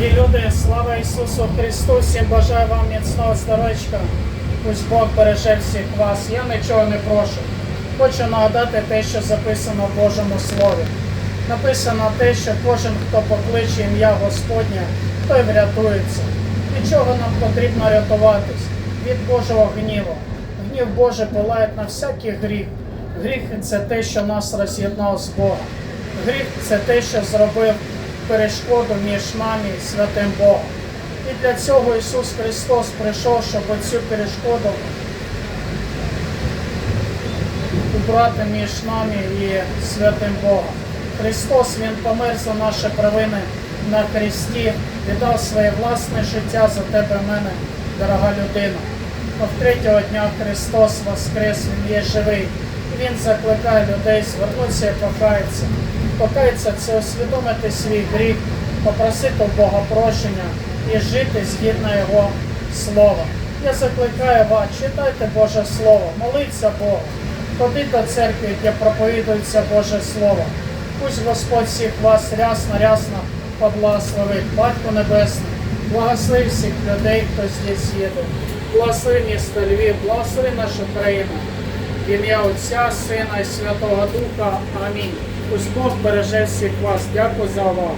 Дорогі люди, слава Ісусу Христу! Всім бажаю вам міцного здоров'ячка. Пусть Бог береже всіх вас. Я нічого не прошу. Хочу нагадати те, що записано в Божому Слові. Написано те, що кожен, хто покличе ім'я Господнє, той врятується. Від чого нам потрібно рятуватись? Від Божого гніву. Гнів Божий палає на всякий гріх. Гріх це те, що нас роз'єднав з Богом. Гріх це те, що зробив перешкоду між нами і святим Богом. І для цього Ісус Христос прийшов, щоб цю перешкоду убрати між нами і святим Богом. Христос Він помер за наші провини на хресті, віддав своє власне життя за тебе, мене, дорога людина. В третього дня Христос воскрес, Він є живий. Він закликає людей звернутися і покаятися. Покаятися це усвідомити свій гріх, попросити Бога прощення і жити згідно Його слова. Я закликаю вас, читайте Боже Слово, моліться Богу, ходіть до церкви, де проповідується Боже Слово. Пусть Господь всіх вас рясно, рясно поблагословить. Батько Небесний, благослови всіх людей, хто здесь їде. Благослови місто Львів, благослови нашу країну. В ім'я Отця, Сина і Святого Духа. Амінь. Пусть Бог береже всіх вас. Дякую за увагу.